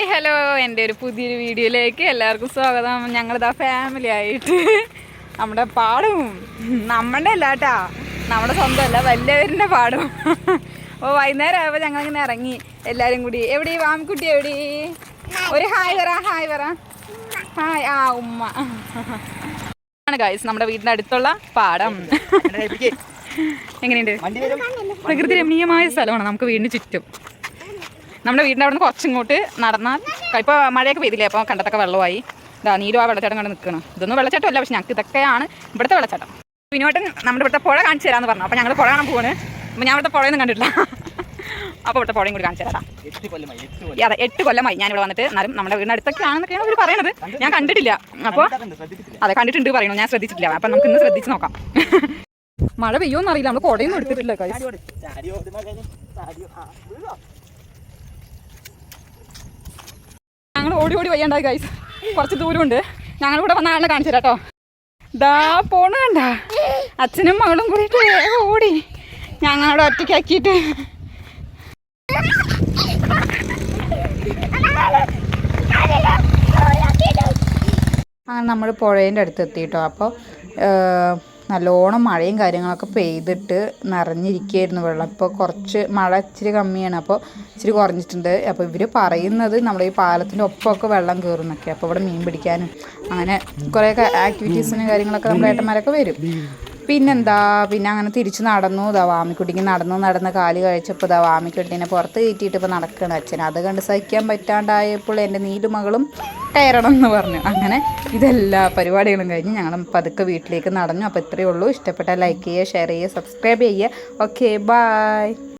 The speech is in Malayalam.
ഹായ് ഹലോ എന്റെ ഒരു പുതിയൊരു വീഡിയോയിലേക്ക് എല്ലാവർക്കും സ്വാഗതം. ഞങ്ങളിതാ ഫാമിലി ആയിട്ട്. നമ്മുടെ പാടും. നമ്മുടെ അല്ല കേട്ടാ നമ്മുടെ സ്വന്തമല്ല വലിയവരിന്റെ പാടും. അപ്പോൾ വൈകുന്നേരം ആയപ്പോൾ ഞങ്ങളിങ്ങനെ ഇറങ്ങി. എല്ലാവരും കൂടി. എവിടെ? വാമിക്കുട്ടി എവിടെ? ഒരു ഹായ് പറ ഹായ് പറ. ഹായ്. ആ ഉമ്മ. ആണ് ഗൈസ് നമ്മുടെ വീടിന്റെ അടുത്തുള്ള പാടം. എങ്ങനെയുണ്ട് പ്രകൃതി രമണീയമായ സ്ഥലമാണ് നമുക്ക് വീടിന് ചുറ്റും. നമ്മുടെ വീടിന്റെ അവിടെ നിന്ന് കുറച്ചിങ്ങോട്ട് നടന്നാൽ ഇപ്പോൾ മഴയൊക്കെ പെയ്തില്ലേ അപ്പോൾ കണ്ടത്തൊക്കെ വെള്ളമായി. ഇതാ നീരും ആ വെള്ളച്ചാട്ടം കണ്ട് നിൽക്കണം. ഇതൊന്നും വെള്ളച്ചാട്ടമല്ല പക്ഷെ ഞങ്ങൾക്ക് ഇതൊക്കെയാണ് ഇവിടുത്തെ വെള്ളച്ചാട്ടം. വിനോട്ടൻ നമ്മുടെ ഇവിടുത്തെ പുഴ കാണിച്ചു തരാമെന്ന് പറഞ്ഞു. അപ്പോൾ ഞങ്ങൾ പുഴ കാണാൻ പോവാണ്. അപ്പോൾ ഞാൻ ഇവിടുത്തെ പുഴയൊന്നും കണ്ടിട്ടില്ല. അപ്പോൾ ഇവിടുത്തെ പുഴയും കൂടി കാണിച്ചു തരാം. അതെ എട്ട് കൊല്ലമായി ഞാൻ ഇവിടെ വന്നിട്ട്. എന്നാലും നമ്മുടെ വീടിന്റെ അടുത്തൊക്കെയാണെന്നൊക്കെയാണ് അവർ പറയണത്. ഞാൻ കണ്ടിട്ടില്ല. അപ്പോൾ അതെ കണ്ടിട്ടുണ്ട് പറയുന്നു. ഞാൻ ശ്രദ്ധിച്ചിട്ടില്ല. അപ്പം നമുക്ക് ഇന്ന് ശ്രദ്ധിച്ച് നോക്കാം. മഴ പെയ്യോന്നറിയില്ല നമ്മൾ കുടയൊന്നും എടുത്തിട്ടില്ല guys. ഓട്, ഓട് വയ്യണ്ടായി ഗൈസ് കുറച്ച് ദൂരമുണ്ട്. ഞങ്ങൾ ഇവിടെ വന്ന ആളിനെ കാണിച്ചു കേട്ടോ ദാ പോണ കണ്ട. അച്ഛനും മകളും കൂടിയിട്ട് ഓടി. ഞങ്ങളവിടെ ഒറ്റയ്ക്കാക്കിയിട്ട് അങ്ങനെ നമ്മൾ പുഴേന്റെ അടുത്ത് എത്തിയിട്ടോ അപ്പോൾ നല്ലോണം മഴയും കാര്യങ്ങളൊക്കെ പെയ്തിട്ട് നിറഞ്ഞിരിക്കുകയായിരുന്നു വെള്ളം. ഇപ്പോൾ കുറച്ച് മഴ ഇച്ചിരി കമ്മിയാണ്. അപ്പോൾ ഇച്ചിരി കുറഞ്ഞിട്ടുണ്ട്. അപ്പോൾ ഇവർ പറയുന്നത് നമ്മുടെ ഈ പാലത്തിന്റെ ഒപ്പമൊക്കെ വെള്ളം കയറുന്നൊക്കെ. അപ്പോൾ ഇവിടെ മീൻ പിടിക്കാനും അങ്ങനെ കുറേയൊക്കെ ആക്ടിവിറ്റീസിനും കാര്യങ്ങളൊക്കെ നമ്മുടെ ഏട്ടന്മാരൊക്കെ വരും. പിന്നെന്താ? പിന്നെ അങ്ങനെ തിരിച്ച് നടന്നു. ഇതാ വാമിക്കുട്ടിക്ക് നടന്നു നടന്ന് കാൽ കഴിച്ചപ്പോൾ ഇതാ വാമിക്കുട്ടീനെ പുറത്ത് കയറ്റിയിട്ട് ഇപ്പോൾ നടക്കണം അച്ഛൻ. അത് കണ്ട് സഹിക്കാൻ പറ്റാണ്ടായപ്പോൾ എന്റെ നീലുമകളും കയറണം എന്ന് പറഞ്ഞു. അങ്ങനെ ഇതെല്ലാ പരിപാടികളും കഴിഞ്ഞ് ഞങ്ങൾ പതുക്കെ വീട്ടിലേക്ക് നടന്നു. അപ്പോൾ ഇത്രയേ ഉള്ളൂ. ഇഷ്ടപ്പെട്ടാൽ ലൈക്ക് ചെയ്യുക ഷെയർ ചെയ്യുക സബ്സ്ക്രൈബ് ചെയ്യുക. Okay bye